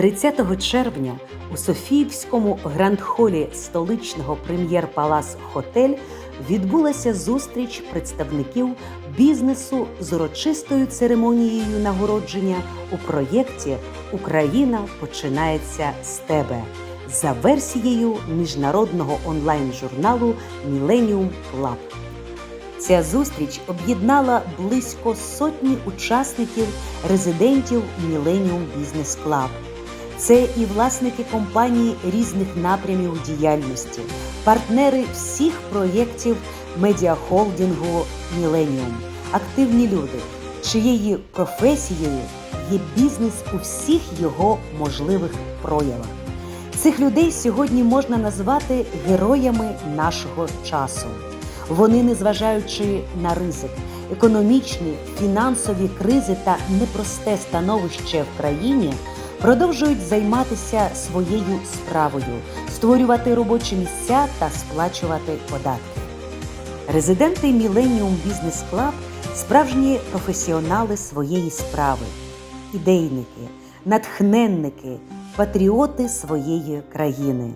30 червня у Софіївському гранд-холі столичного прем'єр-палас Хотель відбулася зустріч представників бізнесу з урочистою церемонією нагородження у проєкті Україна починається з тебе за версією міжнародного онлайн-журналу Millennium Club. Ця зустріч об'єднала близько сотні учасників резидентів Millennium Business Club. Це і власники компаній різних напрямів діяльності, партнери всіх проєктів медіахолдингу Millennium, активні люди, чиєю професією є бізнес у всіх його можливих проявах. Цих людей сьогодні можна назвати героями нашого часу. Вони, незважаючи на ризик, економічні, фінансові кризи та непросте становище в країні, продовжують займатися своєю справою, створювати робочі місця та сплачувати податки. Резиденти Millennium Business Club – справжні професіонали своєї справи, ідейники, натхненники, патріоти своєї країни.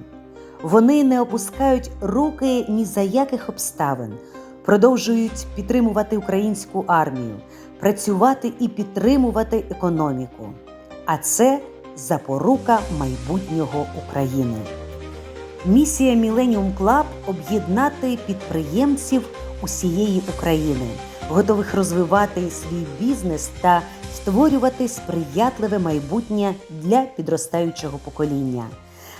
Вони не опускають руки ні за яких обставин, продовжують підтримувати українську армію, працювати і підтримувати економіку. А це запорука майбутнього України. Місія Millennium Club – об'єднати підприємців усієї України, готових розвивати свій бізнес та створювати сприятливе майбутнє для підростаючого покоління.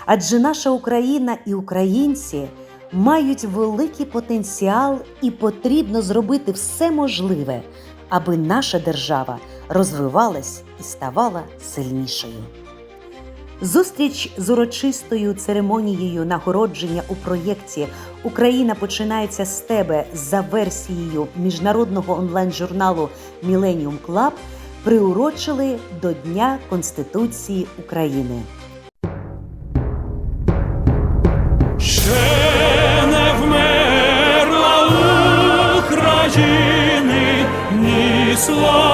Адже наша Україна і українці мають великий потенціал, і потрібно зробити все можливе, аби наша держава розвивалась і ставала сильнішою. Зустріч з урочистою церемонією нагородження у проєкті Україна починається з тебе за версією міжнародного онлайн-журналу Millennium Club приурочили до Дня Конституції України. Ще не вмерла України ні слава,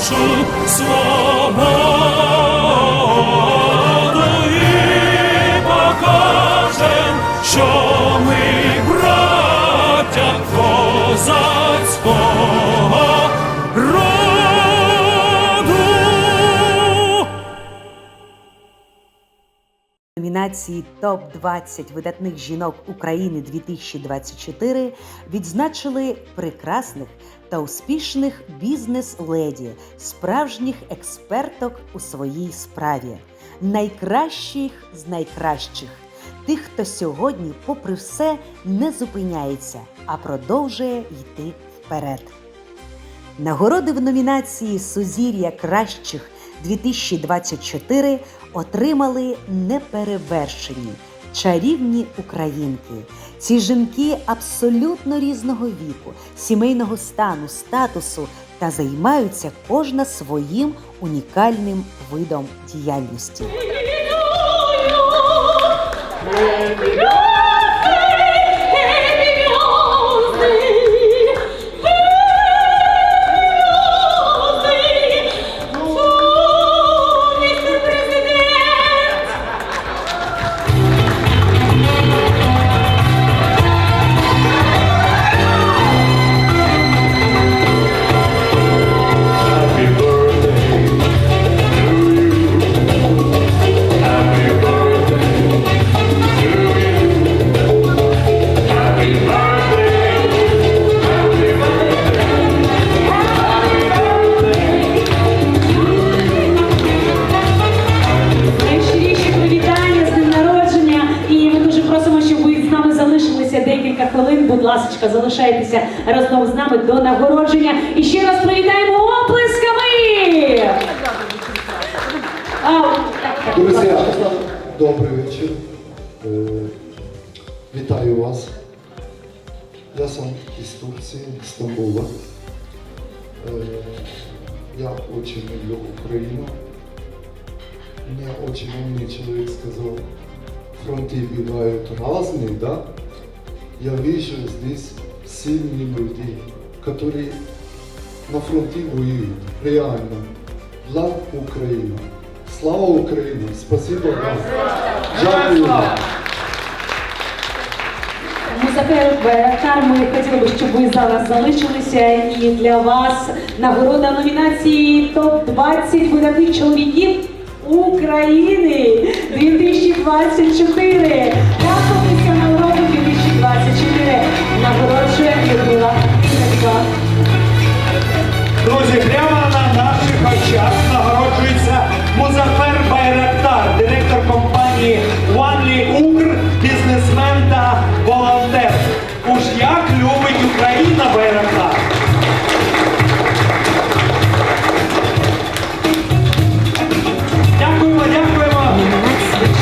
нашу свободу і покажем, що ми браття козацького роду. номінації Топ 20 видатних жінок України 2024 відзначили прекрасних та успішних бізнес-леді, справжніх експерток у своїй справі, найкращих з найкращих, тих, хто сьогодні, попри все, не зупиняється, а продовжує йти вперед. Нагороди в номінації Сузір'я кращих 2024 отримали неперевершені чарівні українки. Ці жінки абсолютно різного віку, сімейного стану, статусу та займаються кожна своїм унікальним видом діяльності. будь ласка, залишайтеся разом з нами до нагородження. І ще раз привітаємо оплесками! А, так, так, будь Друзі, ласка. добрий вечір. Е, Вітаю вас. Я сам із Турції, з Стамбула. Е, Я очень люблю Украину. Мне очень умный человек сказал, фронты бывают разные, да? Я вижу здесь сильные люди, которые на фронте воюют, реально, для Украины. Слава Україні! Спасибо вам! Дякую вам! Музакер Байрактар, ми хотіли би, щоб ви зараз залишилися. І для вас нагорода номінації ТОП-20 видатних чоловіків України 2024. Дякуємося нагороду 2024. Нагороджує Людмила Ігорська. Друзі, прямо на наших очах нагороджується Музафер Байрактар, директор компанії OneLy Укр, бізнесмен та волонтер. Уж як любить Україна Байрактар! Дякуємо, дякуємо!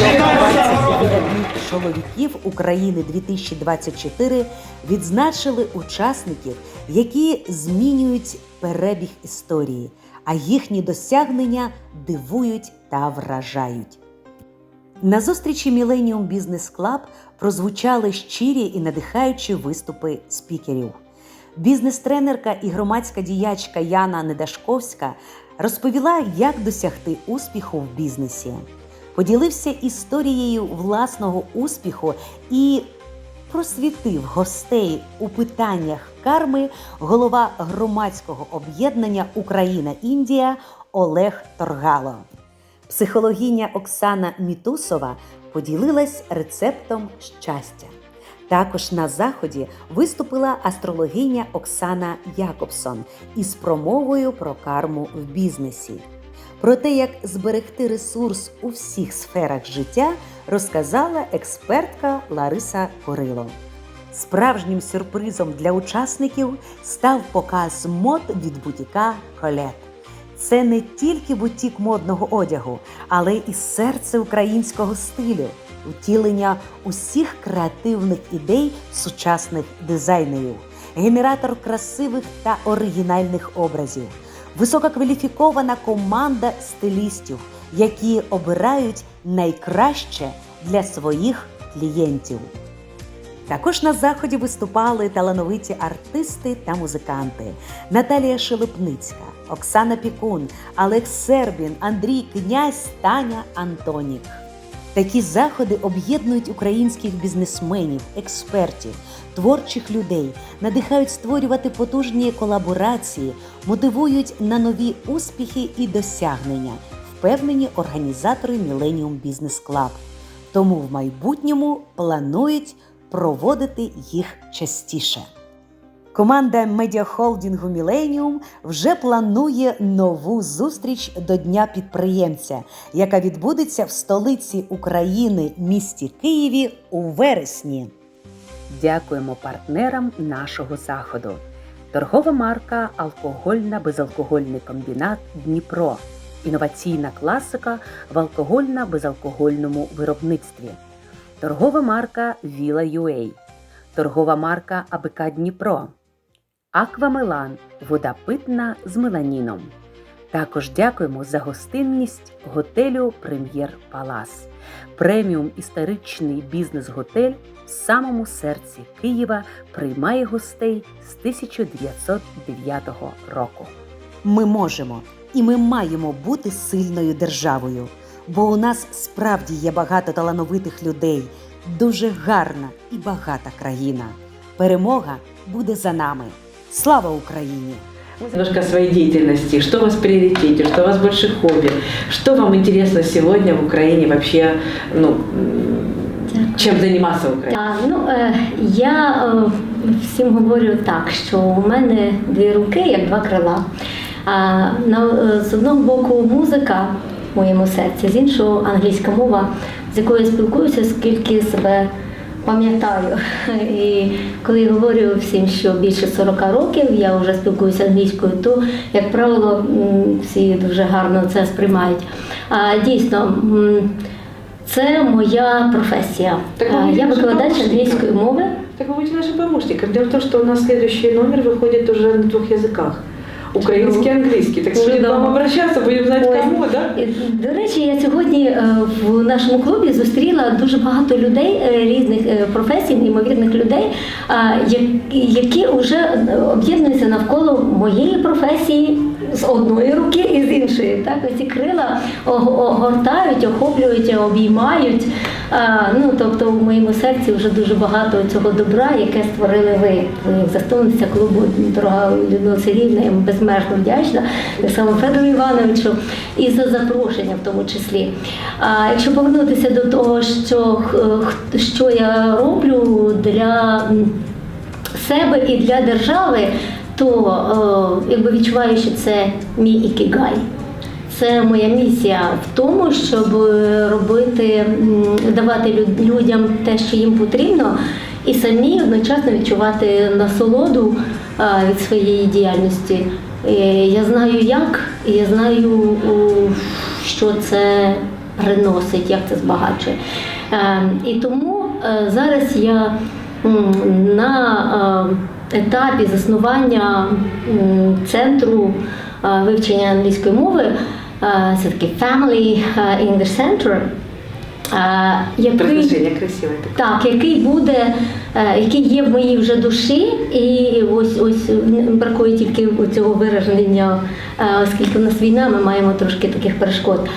Вітаю з 20 нагородою! видатних чоловіків України 2024 відзначили учасників, які змінюють перебіг історії, а їхні досягнення дивують та вражають. На зустрічі Millennium Business Club прозвучали щирі і надихаючі виступи спікерів. Бізнес-тренерка і громадська діячка Яна Недашковська розповіла, як досягти успіху в бізнесі. Поділився історією власного успіху і просвітив гостей у питаннях карми голова громадського об'єднання Україна Індія Олег Торгало. Психологиня Оксана Мітусова поділилась рецептом щастя. Також на заході виступила астрологиня Оксана Якобсон із промовою про карму в бізнесі. Про те, як зберегти ресурс у всіх сферах життя, розказала експертка Лариса Корило. Справжнім сюрпризом для учасників став показ мод від бутіка Колет. Це не тільки бутік модного одягу, але і серце українського стилю, втілення усіх креативних ідей сучасних дизайнерів, генератор красивих та оригінальних образів, висококваліфікована команда стилістів, які обирають найкраще для своїх клієнтів. Також на заході виступали талановиті артисти та музиканти Наталія Шелепницька, Оксана Пікун, Олег Сербін, Андрій Князь, Таня Антонік. Такі заходи об'єднують українських бізнесменів, експертів, творчих людей, надихають створювати потужні колаборації, мотивують на нові успіхи і досягнення, впевнені організатори Millennium Business Club. Тому в майбутньому планують проводити їх частіше. Команда медіахолдингу Міленіум вже планує нову зустріч до Дня підприємця, яка відбудеться в столиці України місті Києві у вересні. Дякуємо партнерам нашого заходу. Торгова марка Алкогольна безалкогольний комбінат Дніпро. Інноваційна класика в алкогольно-безалкогольному виробництві. Торгова марка Віла UA. Торгова марка АБК Дніпро. Аквамелан вода питна з меланіном. Також дякуємо за гостинність готелю Прем'єр Палас, преміум історичний бізнес-готель в самому серці Києва приймає гостей з 1909 року. Ми можемо і ми маємо бути сильною державою, бо у нас справді є багато талановитих людей, дуже гарна і багата країна. Перемога буде за нами. Слава Україні! Немножко о своей деятельности. Что у вас в приоритете, что у вас больше хобби, что вам интересно сегодня в Украине вообще, ну, м, чем заниматься в Украине? А, ну, е, я е, всім говорю так, що у мене дві руки, як два крила. А, на, з одного боку музика в моєму серці, з іншого англійська мова, з якою я спілкуюся, скільки себе пам'ятаю. І коли я говорю всім, що більше 40 років я вже спілкуюся англійською, то, як правило, м, всі дуже гарно це сприймають. А дійсно, м, це моя професія. Так ви А, Я наша викладач помощниця. англійської мови. Так вы будете нашим помощником. Дело в том, что у нас следующий номер выходит уже на двух языках. Украинский англійський, английский. Так що до Чудово. вам обращатися, будемо знать Ой. кому, да? До речі, я сьогодні е, в нашому клубі зустріла дуже багато людей е, різних е, професій, неймовірних людей, які вже об'єднуються навколо моєї професії з одної руки і з іншої. Так, ці крила огортають, охоплюють, обіймають. Ну, тобто в моєму серці вже дуже багато цього добра, яке створили ви. Ви як засновниця клубу, дорога Людмила Сергіївна, я безмежно вдячна, само Федору Івановичу, і за запрошення в тому числі. А якщо повернутися до того, що, що я роблю для себе і для держави, то е, якби відчуваю, що це мій ікігай. Це моя місія в тому, щоб е, робити, давати людям те, що їм потрібно, і самі одночасно відчувати насолоду від своєї діяльності. Е, Я знаю як, і я знаю, що це приносить, як це збагачує. Е, І тому е, зараз я на е, етапі заснування центру е, вивчення англійської мови, це такий Family е, English Center, е, який, так, який буде, який є в моїй вже душі, і ось ось бракує тільки цього вираження, оскільки в нас війна, ми маємо трошки таких перешкод.